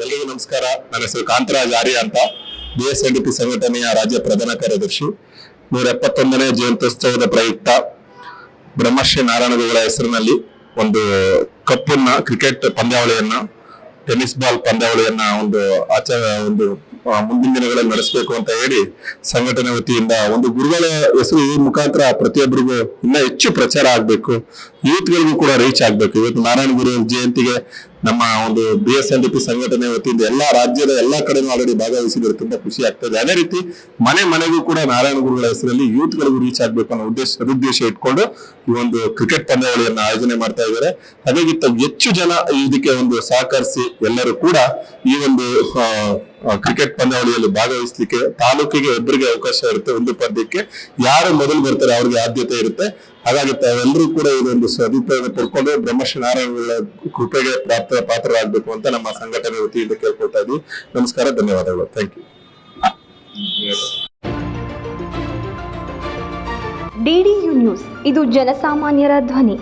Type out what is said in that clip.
ಎಲ್ರಿಗೂ ನಮಸ್ಕಾರ. ನನ್ನ ಹೆಸರು ಕಾಂತರಾಜ್ ಆರ್ಯ ಅಂತ. B S N D P ಸಂಘಟನೆಯ ರಾಜ್ಯ ಪ್ರಧಾನ ಕಾರ್ಯದರ್ಶಿ. ನೂರ ಎಪ್ಪತ್ತೊಂದನೇ ಜಯಂತ್ಯೋತ್ಸವದ ಪ್ರಯುಕ್ತ ಬ್ರಹ್ಮಶ್ರೀ ನಾರಾಯಣಗುರುಗಳ ಹೆಸರಿನಲ್ಲಿ ಒಂದು ಕಪ್ಪನ್ನ ಕ್ರಿಕೆಟ್ ಪಂದ್ಯಾವಳಿಯನ್ನ, ಟೆನ್ನಿಸ್ ಬಾಲ್ ಪಂದ್ಯಾವಳಿಯನ್ನ ಒಂದು ಆಚಾರ ಒಂದು ಮುಂದಿನ ದಿನಗಳಲ್ಲಿ ನಡೆಸಬೇಕು ಅಂತ ಹೇಳಿ ಸಂಘಟನೆ ವತಿಯಿಂದ ಒಂದು ಗುರುಗಳ ಹೆಸರು ಈ ಮುಖಾಂತರ ಪ್ರತಿಯೊಬ್ಬರಿಗೂ ಇನ್ನ ಹೆಚ್ಚು ಪ್ರಚಾರ ಆಗ್ಬೇಕು. ಯೂತ್ಗಳಿಗೂ ಕೂಡ ರೀಚ್ ಆಗ್ಬೇಕು. ಇವತ್ತು ನಾರಾಯಣ ಗುರು ಜಯಂತಿಗೆ ನಮ್ಮ ಒಂದು B S N D P ಸಂಘಟನೆ ವತಿಯಿಂದ ಎಲ್ಲಾ ರಾಜ್ಯದ ಎಲ್ಲಾ ಕಡೆನೂ ಆಲ್ರೆಡಿ ಭಾಗವಹಿಸಿದ್ರೆ ತುಂಬಾ ಖುಷಿ ಆಗ್ತದೆ. ಅದೇ ರೀತಿ ಮನೆ ಮನೆಗೂ ಕೂಡ ನಾರಾಯಣ ಗುರುಗಳ ಹೆಸರಲ್ಲಿ ಯೂತ್ಗಳಿಗೂ ರೀಚ್ ಆಗ್ಬೇಕು ಅನ್ನೋ ಉದ್ದೇಶ ಸದುದ್ದೇಶ ಇಟ್ಕೊಂಡು ಈ ಒಂದು ಕ್ರಿಕೆಟ್ ಪಂದ್ಯಾವಳಿಯನ್ನ ಆಯೋಜನೆ ಮಾಡ್ತಾ ಇದ್ದಾರೆ. ಅದೇ ಹೆಚ್ಚು ಜನ ಇದಕ್ಕೆ ಒಂದು ಸಹಕರಿಸಿ ಎಲ್ಲರೂ ಕೂಡ ಈ ಒಂದು ಕ್ರಿಕೆಟ್ ಪಂದ್ಯಾವಳಿಯಲ್ಲಿ ಭಾಗವಹಿಸಲಿಕ್ಕೆ ತಾಲೂಕಿಗೆ ಒಬ್ಬರಿಗೆ ಅವಕಾಶ ಇರುತ್ತೆ, ಒಂದು ಪದ್ಯಕ್ಕೆ ಯಾರು ಮೊದಲು ಬರ್ತಾರೆ ಅವ್ರಿಗೆ ಆದ್ಯತೆ ಇರುತ್ತೆ. ಹಾಗಾಗಿ ತಾವೆಲ್ಲರೂ ಕೂಡ ಇದೊಂದು ಸದುಪಯೋಗ ಪಡ್ಕೊಂಡು ಬ್ರಹ್ಮಶ್ರೀ ನಾರಾಯಣಗಳ ಕೃಪೆಗೆ ಪಾತ್ರ ಪಾತ್ರರಾಗಬೇಕು ಅಂತ ನಮ್ಮ ಸಂಘಟನೆ ವತಿಯಿಂದ ಕೇಳ್ಕೊಳ್ತಾ ಇದ್ವಿ. ನಮಸ್ಕಾರ, ಧನ್ಯವಾದಗಳು. ಥ್ಯಾಂಕ್ ಯು ಡಿಡಿಯು ನ್ಯೂಸ್, ಇದು ಜನಸಾಮಾನ್ಯರ ಧ್ವನಿ.